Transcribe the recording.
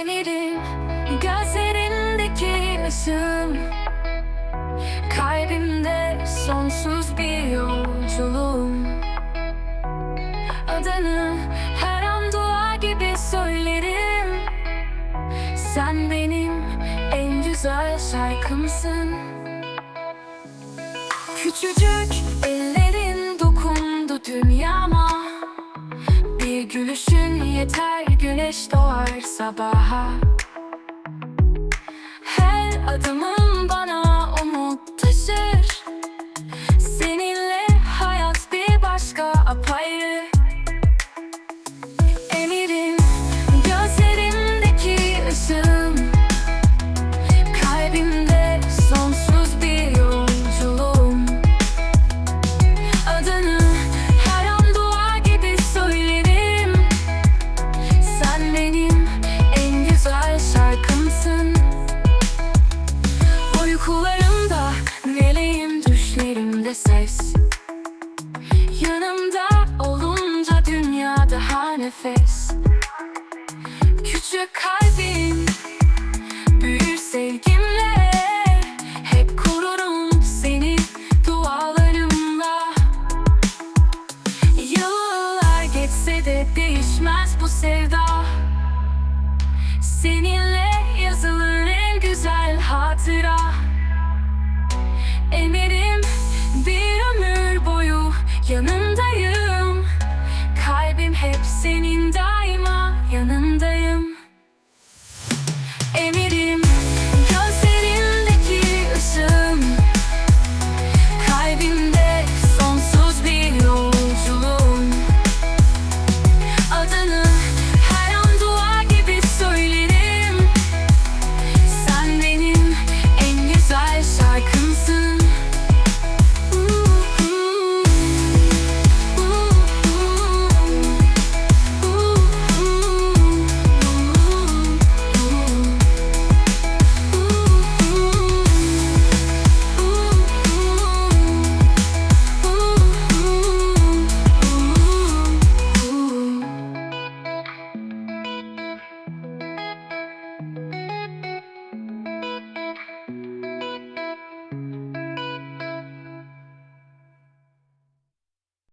Emirim gözlerindeki ışığım Kalbimde sonsuz bir yolculuğum. Adını her an dua gibi söylerim. Sen benim en güzel şarkımsın. Küçücük ellerin dokundu dünyama. Bir gülüşün yeter güneş doğar sabaha. Her adımın ses. Yanımda olunca dünya daha nefes. Küçük kalbim büyür sevgimle Hep korurum seni dualarımla. Yıllar geçse de değişmez bu sevda. Seninle yazılır en güzel Yanım